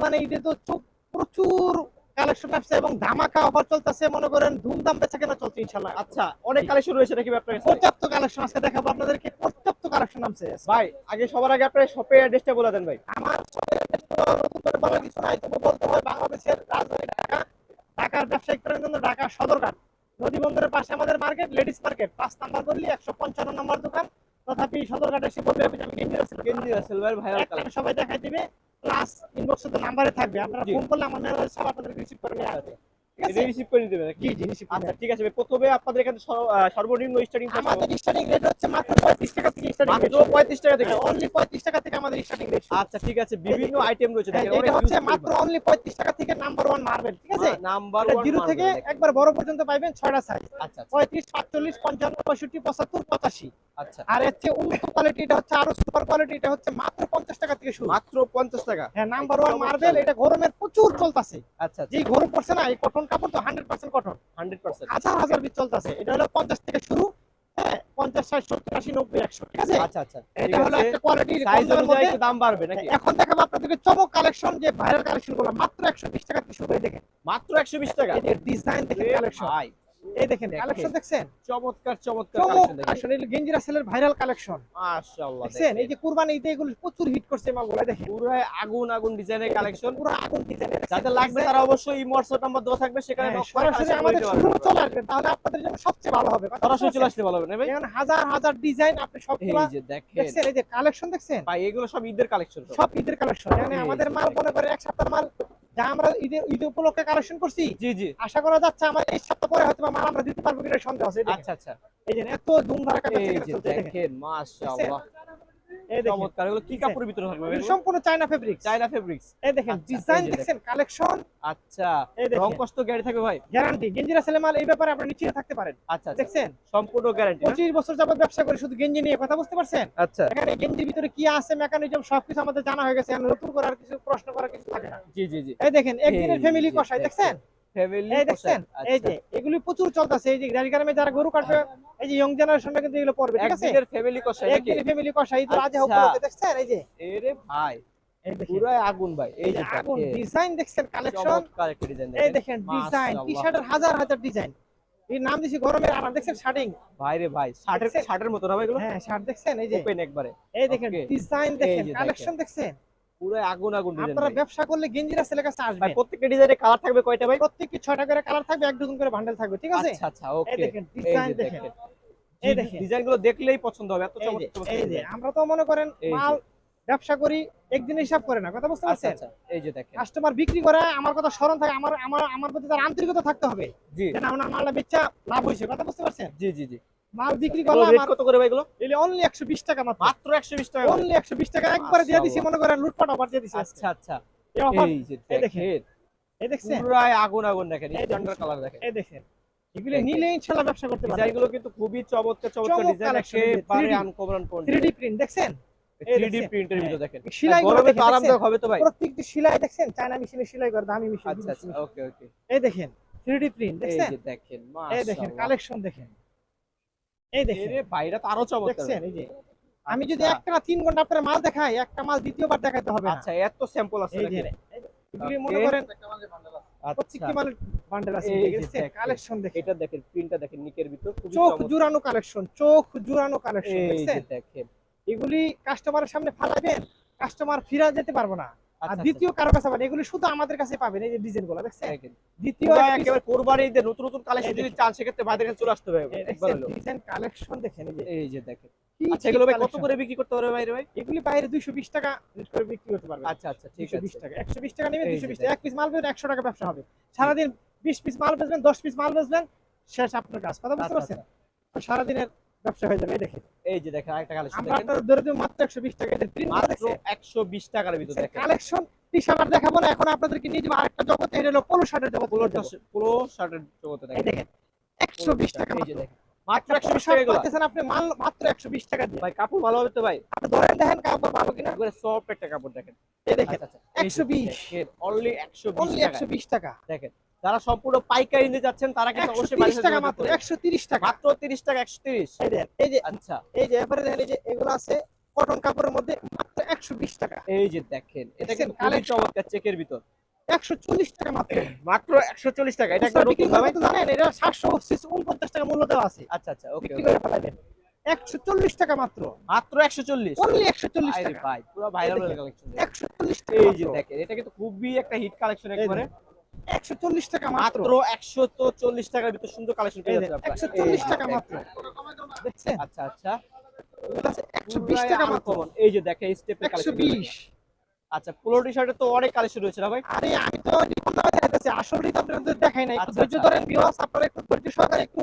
কুরবানি ঈদে তো চো- প্রচুর কালেকশন আসছে এবং ধামাকা অফার চলতেছে মনে করেন ধুমধাম বেচা কেনা চলছে ইনশাল্লাহ আচ্ছা অনেক কালেকশন রয়েছে নাকি আপনার পর্যাপ্ত কালেকশন আজকে দেখাবো আপনাদেরকে পর্যাপ্ত কালেকশন আছে ভাই আগে সবার আগে আপনার শপের অ্যাড্রেসটা বলে দেন ভাই। আমার নতুন করে বলার কিছু নাই তবু বলতে হয় বাংলাদেশের রাজধানী ঢাকা। ঢাকার ব্যবসায়িক কেন্দ্র ঢাকা সদরঘাট। নদী বন্দরের পাশে আমাদের মার্কেট লেডিস মার্কেট পাঁচ নাম্বার করলি একশো পঞ্চান্ন নম্বর দোকান। তথাপি সদরঘাটে এসে বলবে আমি গেঞ্জি রাসেল ভাই সবাই দেখাই দিবে। প্লাস ইনবক্সে তো নাম্বারে থাকবে আপনারা। ফোন করলে আমার সব আপনাদের রিসিভ করে আছে? রিসিভ করে জি জি রিসিভ আচ্ছা ঠিক আছে। প্রথমে আপনাদের এখানে সর্বনিম্ন স্টার্টিং আমাদের স্টার্টিং রেট হচ্ছে মাত্র পঁয়ত্রিশ টাকা থেকে স্টার্টিং মাত্র পঁয়ত্রিশ টাকা থেকে। অনলি পঁয়ত্রিশ টাকা থেকে আমাদের স্টার্টিং রেট আচ্ছা ঠিক আছে। বিভিন্ন আইটেম রয়েছে। দেখেন এটা হচ্ছে মাত্র অনলি পঁয়ত্রিশ টাকা থেকে নাম্বার ওয়ান মার্বেল ঠিক আছে? নাম্বার এটা জিরো থেকে একবার বড় পর্যন্ত পাইবেন ছয়টা সাইজ আচ্ছা আচ্ছা। আর হচ্ছে উন্নত কোয়ালিটি এটা হচ্ছে আরও সুপার কোয়ালিটি এটা হচ্ছে মাত্র পঞ্চাশ টাকা থেকে শুরু। মাত্র পঞ্চাশ টাকা। হ্যাঁ নাম্বার ওয়ান মার্বেল এটা গরমের প্রচুর চলতেছে। আচ্ছা যে গরম পড়ছে না এই কটন কাপড় তো hundred percent cotton hundred percent হাজার হাজার পিস চলতেছে। এটা হলো পঞ্চাশ থেকে শুরু হ্যাঁ পঞ্চাশ ষাট সত্তর আশি নব্বই একশো ঠিক আছে? আচ্ছা আচ্ছা। এটা হলো একটা দাম বাড়বে নাকি? এখন দেখাবো আপনাদেরকে চমক কালেকশন যে ভাইরাল কালেকশনগুলো। মাত্র একশো বিশ টাকা থেকে শুরু দেখেন। মাত্র একশো বিশ টাকা? ডিজাইন দেখে কালেকশন এই দেখেন। কালেকশন দেখছেন? চমৎকার চমৎকার এই গেঞ্জি রাসেলের ভাইরাল কালেকশন মাশাআল্লাহ এই যে কুরবানি ঈদে এগুলো প্রচুর হিট করছে মালগুলো দেখেন। পুরো আগুন আগুন ডিজাইনের কালেকশন পুরো আগুন ডিজাইনের যাদের লাগবে তারা অবশ্যই এই হোয়াটসঅ্যাপ নাম্বার দেওয়া থাকবে সেখানে হ্যাঁ, সরাসরি আমাদের শোরুমে চলে আসবেন তাহলে আপনাদের জন্য সবচেয়ে ভালো হবে। সরাসরি চলে? আসতে ভালো হবে না ভাই? এখানে হাজার হাজার ডিজাইন আপনি সবগুলো এই যে দেখেন। দেখছেন এই যে কালেকশন দেখছেন? ভাই এগুলো সব ঈদের কালেকশন সব ঈদের কালেকশন এই আমাদের মাল মনে করে এক সপ্তাহ মাল যা আমরা ঈদের ঈদ উপলক্ষে কালেকশন করছি জি জি। আশা করা যাচ্ছে আমার এই সপ্তাহ পরে হয়তো মাল আমরা দিতে পারব কিনা সন্দেহ আছে আচ্ছা আচ্ছা। এই যে এত ধুমধারাকা। দেখেন। মাশাআল্লাহ। এই দেখেন। চমৎকার। এগুলো কি কাপড়ের ভিতরে থাকবে সম্পূর্ণ চায়না ফেব্রিক চায়না ফেব্রিক্স এই দেখেন ডিজাইন এই কালেকশন আচ্ছা রং কষ্ট গ্যারান্টি থাকবে ভাই? গ্যারান্টি গেঞ্জিরা ছেলে মাল এই ব্যাপারে আপনারা নিশ্চিত থাকতে পারেন। আচ্ছা দেখছেন? সম্পূর্ণ গ্যারান্টি পঁচিশ বছর যাবত ব্যবসা করে শুধু গেঞ্জি নিয়ে কথা বুঝতে পারছেন? আচ্ছা। এখানে গেঞ্জির ভিতরে কি আছে মেকানিজম সবকিছু আমাদের জানা হয়ে গেছে। নতুন করার কিছু প্রশ্ন করার কিছু থাকে না। জি জি জি। এই দেখেন একদিনের ফ্যামিলি কষাই দেখছেন? ফ্যামিলি এই দেখছেন? এই যে এগুলি প্রচুর চলতেছে। এই যে গাড়ি গ্রামে যারা গরু কাটবে এই যে ইয়ং জেনারেশনটা কিন্তু এগুলো পড়বে ঠিক আছে? একদিনের ফ্যামিলি কষাই নাকি? একদিনের ফ্যামিলি কষাই তো আজ আচ্ছা। উপলক্ষে দেখছেন? এই যে। এরে ভাই পুরো আগুন ভাই এই এই যে যে আগুন ডিজাইন দেখছেন কালেকশন চমৎকার ডিজাইন এই দেখেন ডিজাইন টি শার্টের হাজার হাজার ডিজাইন এই নাম দিছি গরমের আরাম দেখছেন? শার্টিং। ভাই রে ভাই শার্টের শার্টের মতো না ভাই এগুলো? হ্যাঁ শার্ট দেখছেন? এই যে। ওপেন একবারে। এই দেখেন Okay. ডিজাইন দেখেন কালেকশন দেখছেন? পুরো আগুন আগুন ডিজাইন আপনারা ব্যবসা করলে গেঞ্জিরা ছেলে কাছে ভাই প্রত্যেকটা ডিজাইনে কালার থাকবে কয়টা ভাই? প্রত্যেকটি করে কালার থাকবে এক ডজন করে বান্ডেল থাকবে ঠিক আছে? আচ্ছা আচ্ছা এই ওকে দেখেন ডিজাইন দেখেন। এই দেখেন। ডিজাইনগুলো দেখলেই পছন্দ হবে এত চমৎকার এই যে আমরা তো মনে করেন মাল ব্যবসা করি একদিন হিসাব করে না কথা বুঝতে আচ্ছা পারছেন? আচ্ছা এই যে দেখেন। কাস্টমার বিক্রি করে আমার কথা স্মরণ থাকে আমার আমার আমার প্রতি তার আন্তরিকতা থাকতে হবে। জি। আমার মালটা বেচা লাভ হয়েছে কথা বুঝতে পারছেন? জি জি জি। মাল বিক্রি এগুলো করলে রেট কত করে ভাই এগুলো? এলে অনলি একশো বিশ টাকা মাত্র। মাত্র 120 টাকা অনলি একশো বিশ টাকা। একবারে দিয়ে দিছি মনে করেন লুটপাট অফার দিয়ে দিছি আচ্ছা আচ্ছা। এই এই যে দেখেন। এই দেখছেন? পুরাই আগুন আগুন দেখেন। এই দেখেন। কালার দেখেন। এই দেখেন। এগুলো। নিলে ইনশাআল্লাহ ব্যবসা করতে পারবেন। কিন্তু খুবই চমৎকার চমৎকার ডিজাইন collection এই যে একেবারে 3D আনকমন কোন 3D প্রিন্ট দেখছেন? 3D দেখছেন। প্রিন্টের ভিতর। দেখেন। সেলাই গরমে তো দেখেন, আরামদায়ক হবে তো ভাই। প্রত্যেকটি সেলাই দেখছেন? চায়না মেশিনে সেলাই করে দামি মেশিন আচ্ছা আচ্ছা। ওকে ওকে এই দেখেন। 3D প্রিন্ট এই দেখছেন? যে দেখেন এই দেখেন কালেকশন দেখেন। এই দেখেন। এরে তো আরও চমৎকার। দেখছেন এই যে। আমি যদি আচ্ছা। একটা না তিন ঘণ্টা আপনার মাল দেখাই একটা মাল দ্বিতীয়বার দেখাতে হবে আচ্ছা এত স্যাম্পল আছে এই যে মনে. করেন আচ্ছা। প্রত্যেকটি মালের বান্ডেল আছে। এই যে কালেকশন দেখেন এটা দেখেন প্রিন্টটা দেখেন নিকের ভিতর খুবই চোখ জুড়ানো কালেকশন চোখ জুড়ানো কালেকশন দেখছেন? দেখেন। এগুলি কাস্টমারের সামনে ফালাবেন কাস্টমার ফিরা যেতে পারব না। আর আচ্ছা। দ্বিতীয় কারও কাছে পাবেন এগুলি শুধু আমাদের কাছে পাবেন এই যে ডিজাইন। গুলো দেখছেন দ্বিতীয় একেবারে কোরবানি নতুন নতুন কালেকশন যদি চান সেক্ষেত্রে বাইরে কাছে চলে আসতে হবে। ডিজাইন কালেকশন দেখেন এই যে। দেখেন। কি আচ্ছা এগুলো ভাই কত করে বিক্রি করতে পারবে বাইরে ভাই? এগুলি বাইরে 220 টাকা রেট করে বিক্রি করতে পারবেন। আচ্ছা আচ্ছা ঠিক 220 টাকা 120 টাকা নেবেন 220 টাকা। এক পিস মাল বেচবেন 100 টাকা ব্যবসা হবে। সারাদিন 20 পিস মাল বেচবেন 10 পিস মাল বেচবেন শেষ আপনার কাজ। কথা বুঝতে আচ্ছা, পারছেন? সারা দিনের ব্যবসা হয়ে যাবে এই দেখেন। এই যে দেখেন আরেকটা কালেকশন আমরা দেখেন। আপনাদের ধরে মাত্র 120 টাকা এদের প্রিন্ট মাত্র 120 টাকার ভিতর দেখেন। কালেকশন আর দেখাবো না এখন আপনাদেরকে নিয়ে যাব আরেকটা জগতে এটা হলো পোলো শার্টের পুরো পুরো পুরো শার্টের জগতে দেখেন। দেখেন 120 টাকা এই যে দেখেন মাত্র মাত্র 120 টাকা এগুলো। পাচ্ছেন আপনি মাল মাত্র 120 টাকা দিয়ে। ভাই কাপড় ভালো হবে তো ভাই? আপনি ধরেন দেখেন কাপড় ভালো কিনা? একবারে সফট একটা কাপড় দেখেন। এই দেখেন আচ্ছা আচ্ছা 120 অনলি 120 অনলি টাকা 120 টাকা। দেখেন যারা সম্পূর্ণ পাইকারি নিতে যাচ্ছেন তারা কিন্তু অবশ্যই বাড়ির 130 টাকা মাত্র করবেন। 130 টাকা। মাত্র 30 টাকা 130 এই দেখেন এই যে আচ্ছা। এই যে এবারে দেখেন এই যে এগুলো আছে কটন কাপড়ের মধ্যে মাত্র একশো বিশ টাকা। এই যে দেখেন এটা কিন্তু খুবই চমৎকার চেকের ভিতর। একশো চল্লিশ টাকা মাত্র। মাত্র একশো চল্লিশ টাকা এটা একটা নতুন ভাই তো জানেন এটা সাতশো উনপঞ্চাশ টাকা মূল্য দেওয়া আছে। আচ্ছা আচ্ছা ওকে বিক্রি করে ফেলাবেন একশো চল্লিশ টাকা মাত্র। মাত্র একশো চল্লিশ। অনলি একশো চল্লিশ আরে টাকা। ভাই পুরো ভাইরাল। কালেকশন একশো চল্লিশ টাকা এই যে দেখেন এটা কিন্তু খুবই একটা হিট কালেকশন একবারে। দেখেন, একশো চল্লিশ টাকা মাত্র। মাত্র একশো তো চল্লিশ টাকার ভিতর সুন্দর কালেকশন পেয়ে যাচ্ছে আপনারা। একশো চল্লিশ এই যে টাকা দেখেন। মাত্র। দেখছেন? আচ্ছা আচ্ছা। একশো বিশ টাকা মাত্র। এই যে দেখেন স্টেপের কালেকশন বিশ। আচ্ছা পোলো টি শার্টে তো অনেক কালেকশন রয়েছে না ভাই? আরে আমি তো দামে দেখাইতেছি। আসল আপনাদের দেখাই না একটু আচ্ছা, ধৈর্য আচ্ছা। ধরেন ভিউয়ার্স আপনারা একটু ধৈর্য সহকারে একটু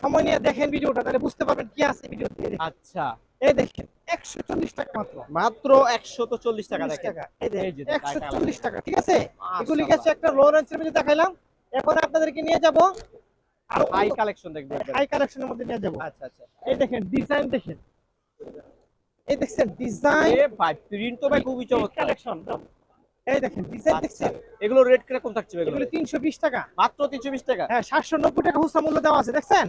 সময় নিয়ে দেখেন ভিডিওটা। তাহলে বুঝতে পারবেন কি আছে ভিডিওতে। আচ্ছা। এই দেখেন একশো চল্লিশ টাকা মাত্র। চল্লিশ টাকা টাকা। একশো চল্লিশ ঠিক আছে? এগুলি গেছে একটা লো রেঞ্জের মধ্যে দেখাইলাম। এখন আপনাদেরকে নিয়ে যাব। আর হাই কালেকশন দেখবেন হাই কালেকশনের মধ্যে নিয়ে যাব। আচ্ছা আচ্ছা। এই দেখেন ডিজাইন দেখেন। এই দেখছেন ডিজাইন ভাই প্রিন্ট তো ভাই খুবই চমৎকার। কালেকশন এই দেখেন ডিজাইন আচ্ছা, দেখছেন? এগুলো রেট কীরকম থাকছে এগুলো? টাকা। মাত্র তিনশো বিশ টাকা? হ্যাঁ সাতশো নব্বই টাকা খুচরা মূল্য দেওয়া আছে দেখছেন?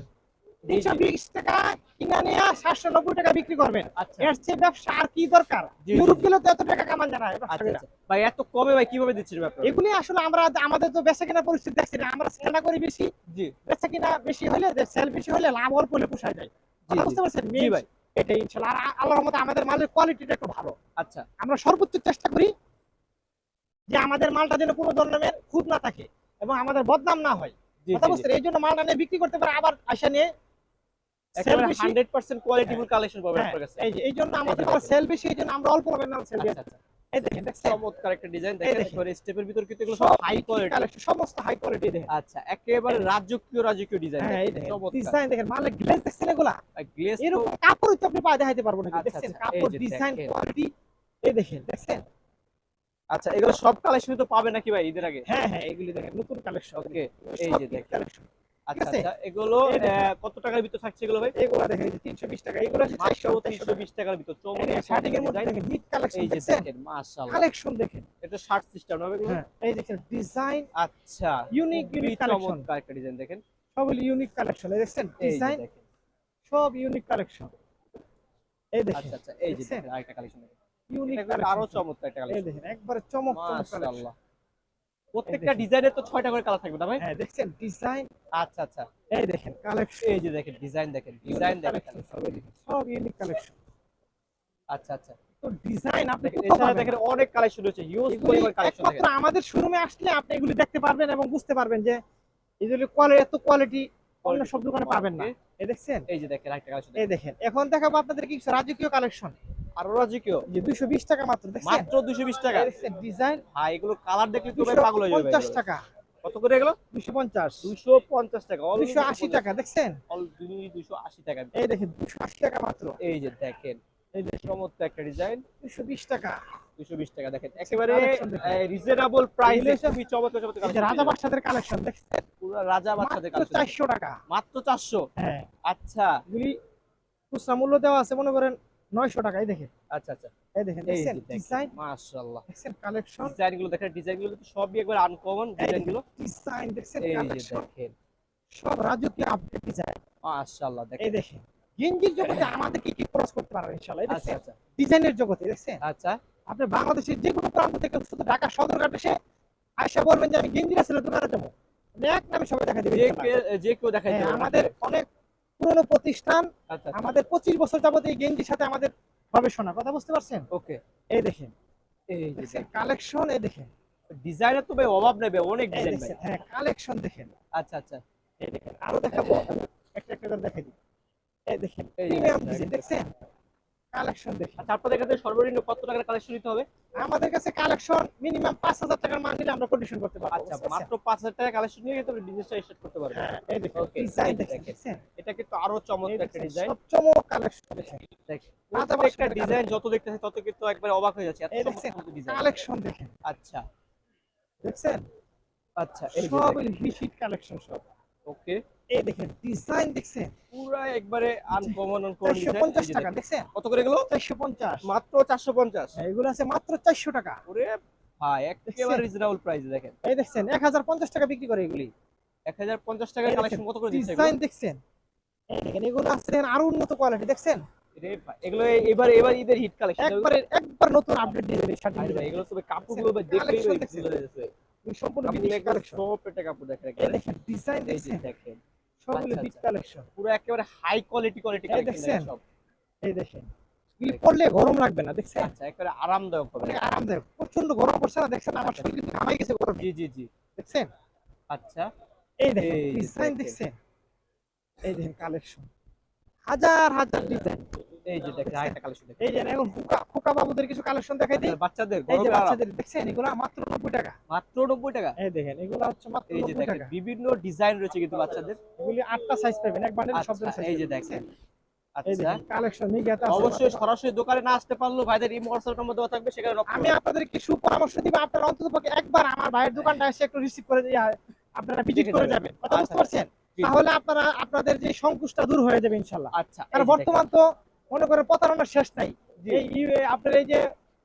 তিনশো বিশ টাকা কিনা নিয়ে সাতশো নব্বই টাকা বিক্রি করবেন। আচ্ছা। এর চেয়ে ব্যবসা আর কি দরকার? জি, জি, ইউরোপ জি। গেলে তো এত টাকা কামান জানা আচ্ছা আচ্ছা। ভাই এত কমে ভাই কীভাবে দিচ্ছেন এগুলি আসলে আমরা আমাদের তো বেচা কিনা পরিস্থিতি দেখছি না আমরা খেলা করি বেশি। বেচা কিনা বেশি হলে সেল বেশি হলে লাভ অল্প হলে পোষায় যায়। জি, কথা জি। বুঝতে পারছেন? ভাই। এটাই ইনশাল্লাহ। আর আল্লাহর মতো আমাদের মালের কোয়ালিটিটা একটু ভালো। আচ্ছা। আমরা সর্বোচ্চ চেষ্টা করি যে আমাদের মালটা যেন কোনো ধরনের খুদ না থাকে এবং আমাদের বদনাম না হয়। কথা বুঝতে এই জন্য মালটা নিয়ে বিক্রি করতে পারে আবার আসা নিয়ে sell বেশি। 100% কোয়ালিটিফুল কালেকশন পাবেন আপনার কাছে। এই যে এই আমাদের দেখেন। সেল বেশি এই আমরা অল্প দামে মাল সেল আচ্ছা আচ্ছা এই দেখেন চমৎকার একটা ডিজাইন দেখেন দেখেন। স্টেপের ভিতর কিন্তু এগুলো সব সব হাই কোয়ালিটি কালেকশন সমস্ত হাই কোয়ালিটি দেখেন। আচ্ছা একেবারে রাজকীয় রাজকীয় ডিজাইন হ্যাঁ এই দেখেন। ডিজাইন দেখেন মালের গ্লেজ দেখছেন এগুলা? গ্লেজ এরকম কাপড় তো আপনি পায়ে দেখাইতে পারব না। দেখছেন কাপড় ডিজাইন কোয়ালিটি এই দেখেন দেখছেন? আচ্ছা এগুলো সব কালেকশন তো পাবে নাকি ভাই ঈদের আগে? হ্যাঁ হ্যাঁ এগুলি দেখেন নতুন কালেকশন ওকে এই যে দেখেন। কালেকশন আচ্ছা আচ্ছা এগুলো এই কত টাকার ভিতর থাকছে এগুলো ভাই? এগুলা দেখেন তিনশো বিশ টাকা এগুলো আছে মাত্র চারশো তিনশো বিশ টাকার ভিতর শার্টিং মধ্যে ডিজাইন দেখেন হিট কালেকশন এই যে দেখেন মাশাআল্লাহ। কালেকশন দেখেন। এটা শার্ট সিস্টেম হবে এগুলো? হ্যাঁ এই দেখেন ডিজাইন আচ্ছা ইউনিক ইউনিক কালেকশন একটা ডিজাইন দেখেন। সবগুলি ইউনিক কালেকশন এই ডিজাইন সব ইউনিক কালেকশন এই দেখেন আচ্ছা আচ্ছা এই যে আরেকটা কালেকশন ইউনিক আরও চমৎকার একটা এই কালেকশন দেখেন একবারে চমক চমক মাশাআল্লাহ। প্রত্যেকটা। ডিজাইনের তো ছয়টা করে কালার থাকবে না ভাই? হ্যাঁ দেখেন ডিজাইন আচ্ছা আচ্ছা। এই দেখেন কালেকশন এই যে দেখেন ডিজাইন দেখেন ডিজাইন দেখেন। সব ইউনিক কালেকশন আচ্ছা আচ্ছা। তো ডিজাইন আপনি এছাড়া দেখেন। অনেক কালেকশন রয়েছে হিউজ পরিমাণ কালেকশন দেখেন। আমাদের শোরুমে আসলে আপনি এগুলি দেখতে পারবেন এবং বুঝতে পারবেন যে এগুলি কোয়ালিটি এত কোয়ালিটি অন্য সব দোকানে পাবেন না। এই দেখছেন? এই যে দেখেন আরেকটা কালেকশন এই দেখেন এখন দেখাবো আপনাদের কিছু রাজকীয় কালেকশন আরও যে টাকা মাত্র মাত্র 220 টাকা? ডিজাইন এগুলো কালার দেখলে পাগল হয়ে যাবে। টাকা। কত করে এগুলো? দুইশো পঞ্চাশ। 250 টাকা। টাকা দেখছেন? অল 280 টাকা। এই দেখেন দুইশো আশি টাকা মাত্র। এই যে দেখেন এই দেখেন। চমৎকার একটা ডিজাইন দুইশো বিশ টাকা। 220 টাকা দেখেন। একেবারে রিজনেবল প্রাইসে এগুলো খুবই চমৎকার চমৎকার এই রাজা বাদশাদের কালেকশন দেখছেন? পুরো রাজা বাচ্চাদের কালেকশন চারশো টাকা। মাত্র 400 হ্যাঁ। আচ্ছা। খুচরা মূল্য দেওয়া আছে মনে করেন নয়শো টাকা এই দেখেন। আচ্ছা আচ্ছা। এই দেখেন দেখেন ডিজাইন মাশাআল্লাহ। দেখছেন কালেকশন ডিজাইনগুলো দেখেন ডিজাইনগুলো কিন্তু সবই একবার আনকমন ডিজাইনগুলো ডিজাইন যে কালেকশন দেখেন। সব রাজকীয় আপডেট ডিজাইন মাশাআল্লাহ এই দেখেন দেখেন গেঞ্জির জগতে আমাদের কি কি খরচ করতে পারবে ইনশাআল্লাহ? আচ্ছা আচ্ছা। ডিজাইনের জগতে দেখছেন আচ্ছা। আপনি বাংলাদেশের যে কোনো প্রান্ত থেকে শুধু ঢাকা সদরঘাট এসে আয়সা বলবেন যে আমি গেঞ্জিরা ছিল দোকানে যাব। এক নামে সবাই দেখা দেবে যে কেউ দেখাই হ্যাঁ, দেবে আমাদের অনেক পুরনো প্রতিষ্ঠান আচ্ছা আমাদের পঁচিশ বছর যাবত এই গেঞ্জির সাথে আমাদের গবেষণা কথা বুঝতে পারছেন? ওকে। এই দেখেন। এই কালেকশন এই দেখেন। ডিজাইনের তো ভাই অভাব নেই অনেক ডিজাইন ভাই। হ্যাঁ কালেকশন দেখেন। আচ্ছা আচ্ছা। এই দেখেন আরও দেখাবো। একটা একটা করে দেখে দিই। এই দেখেন এই দেখেন, দেখছেন? কালেকশন আচ্ছা আপনাদের কাছে সর্বনিম্ন কত টাকার কালেকশন নিতে হবে? আমাদের কাছে কালেকশন মিনিমাম পাঁচ হাজার টাকার মাল নিলে আমরা কন্ডিশন করতে পারব আচ্ছা মাত্র পাঁচ হাজার টাকা কালেকশন নিয়ে কিন্তু বিজনেসটা স্টার্ট করতে পারবেন। হ্যাঁ এই দেখেন ডিজাইন দেখেন দেখেন। এটা কিন্তু আরও চমৎকার একটা ডিজাইন সব চমক কালেকশন দেখেন। প্রত্যেকটা ডিজাইন যত দেখতেছে তত কিন্তু একবার অবাক হয়ে যাচ্ছে। এত চমৎকার ডিজাইন কালেকশন দেখেন। আচ্ছা। দেখছেন? আচ্ছা সব। হিট কালেকশন সব। ওকে। এই দেখেন ডিজাইন দেখছেন? পুরা একবারে আনকমন আনকমন টাকা দেখছেন? কত করে চারশো পঞ্চাশ। মাত্র চারশো পঞ্চাশ। এগুলো আছে মাত্র চারশো টাকা। ওরে ভাই একেবারে রিজনেবল প্রাইস দেখেন। এই দেখছেন এক হাজার পঞ্চাশ টাকা বিক্রি করে এগুলি। এক হাজার পঞ্চাশ টাকার কালেকশন কত করে দিচ্ছে ডিজাইন দেখছেন? এই দেখেন এগুলো আছে আরও উন্নত কোয়ালিটি দেখছেন? এগুলো এবার এবার ঈদের হিট কালেকশন একবারে একবার নতুন আপডেট দিয়ে দেবে এগুলো সব কাপড়গুলো দেখলেই? বুঝা যাচ্ছে সম্পূর্ণ কালেকশন সব পেটে কাপড় দেখেন দেখেন ডিজাইন এই যে দেখছেন? দেখেন। সবগুলো আচ্ছা, আচ্ছা। কালেকশন পুরো একেবারে হাই কোয়ালিটি কোয়ালিটি কালেকশন সব। এই দেখেন। এগুলি পরলে গরম লাগবে না দেখছেন? আচ্ছা একেবারে আরামদায়ক হবে। আরামদায়ক। প্রচণ্ড গরম পড়ছে না দেখছেন? আমার শরীর কিন্তু ঘামাই গেছে গরম। জি জি জি। দেখছেন? আচ্ছা। এই দেখেন ডিজাইন দেখছেন? এই দেখেন কালেকশন হাজার হাজার ডিজাইন এই যে দেখেন আরেকটা কালেকশন দেখেন। এই যে এখন বাবুদের কিছু কালেকশন দেখাই দিই। বাচ্চাদের এই যে বাচ্চাদের। দেখছেন? এগুলো মাত্র নব্বই টাকা। মাত্র নব্বই টাকা। এই দেখেন এগুলো হচ্ছে মাত্র এই যে দেখেন বিভিন্ন ডিজাইন রয়েছে কিন্তু বাচ্চাদের। এগুলি আটটা সাইজ পাবেন এক বান্ডেল সব আচ্ছা, এই যে দেখেন। আচ্ছা। অবশ্যই সরাসরি দোকানে না আসতে ভাইদের ইমো হোয়াটসঅ্যাপ নম্বর দেওয়া থাকবে সেখানে আমি সুপরামর্শ দিব আপনারা অন্তত একবার আমার ভাইয়ের দোকানটা এসে একটু রিসিভ করে আপনারা ভিজিট করে যাবেন। কথা বুঝতে আচ্ছা। পারছেন তাহলে আপনারা আপনাদের যে সংকোচটা দূর হয়ে যাবে ইনশাল্লাহ। আচ্ছা কারণ বর্তমান তো মনে করে প্রতারণার শেষ নাই। আপনার এই যে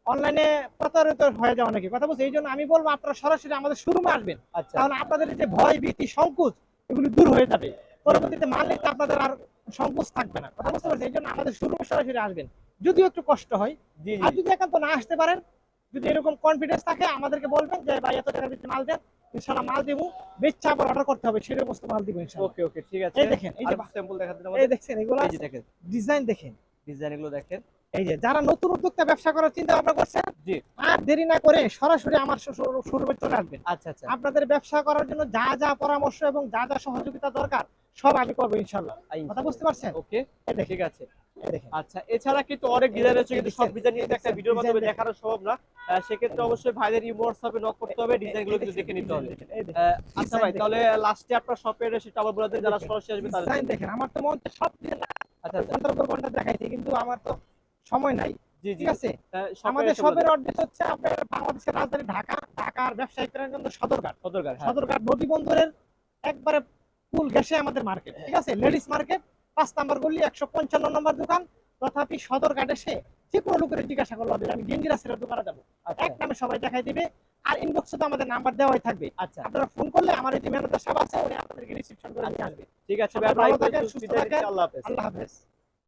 অনলাইনে প্রতারিত হয়ে যাওয়া নাকি? কথা বলছি এই জন্য আমি বলব আপনারা সরাসরি আমাদের শোরুমে আসবেন। দেখেন। আচ্ছা। তাহলে আপনাদের যে ভয় ভীতি সংকোচ এগুলি দূর হয়ে যাবে। পরবর্তীতে মাল নিতে আপনাদের আর সংকোচ থাকবে না। কথা বুঝতে পারছি এই জন্য আমাদের শোরুমে সরাসরি আসবেন। যদিও একটু কষ্ট হয়। আর যদি একান্ত না আসতে পারেন যদি এরকম কনফিডেন্স থাকে আমাদেরকে বলবেন যে ভাই এত টাকার ভিতরে মাল দেন ইনশাল্লাহ মাল দেবো। বেচা আবার অর্ডার করতে হবে। বস্তু মাল দিব ইনশাল্লাহ ওকে ওকে ঠিক আছে। এই দেখেন, এই যে স্যাম্পল দেখাতে এই আমাদের এগুলো দেখেন। ডিজাইন দেখেন। ডিজাইন এগুলো দেখেন। এই যে যারা নতুন উদ্যোক্তা ব্যবসা করার চিন্তা ভাবনা করছেন জি। আর দেরি না করে সরাসরি আমার শোরুমে চলে আসবেন। আচ্ছা আচ্ছা। আপনাদের ব্যবসা করার জন্য যা যা পরামর্শ এবং যা যা সহযোগিতা দরকার সব আমি করব ইনশাল্লাহ কথা বুঝতে পারছেন? ওকে ঠিক আছে। আচ্ছা এছাড়া কিন্তু অনেক ডিজাইন আছে কিন্তু সব ডিজাইন নিয়ে একটা ভিডিওর মাধ্যমে দেখানো। সম্ভব না। সেক্ষেত্রে অবশ্যই ভাইদের ইমো হোয়াটসঅ্যাপে নক করতে হবে ডিজাইনগুলো কিন্তু দেখে নিতে হবে। আচ্ছা ভাই তাহলে লাস্টে আপনার শপের সেটা আবার বলে যারা সরাসরি আসবে তাদের দেখেন। আমার তো মনে হচ্ছে সব design আচ্ছা ঘণ্টার পর ঘণ্টা দেখাইছি কিন্তু আমার তো সময় নাই। জি জি। ঠিক আছে? আমাদের সবের দেন। হচ্ছে আপনার বাংলাদেশের রাজধানী ঢাকা। ঢাকার ব্যবসায়িক কেন্দ্র সদরঘাট। সদরঘাট। সদরঘাট নদী বন্দরের একবারে ফুল গ্যাসে আমাদের মার্কেট। ঠিক আছে? লেডিস মার্কেট পাঁচ নাম্বার গলি একশো পঞ্চান্ন নম্বর দোকান। তথাপি সদরঘাট এসে যে কোনো লোকের জিজ্ঞাসা করল আমি গেঞ্জি রাস্তার দোকানে যাব। আচ্ছা। এক নামে সবাই দেখাই দিবে। আর ইনবক্সে তো আমাদের নাম্বার দেওয়াই থাকবে। আচ্ছা। আপনারা ফোন করলে আমার এই যে ম্যানেজার সাহেব আছে উনি আপনাদেরকে রিসিপশন করে নিয়ে আসবে। ঠিক আছে ভাই ভালো থাকেন, ভাই সুস্থ থাকেন। আল্লাহ হাফেজ। আল্লাহ হাফেজ।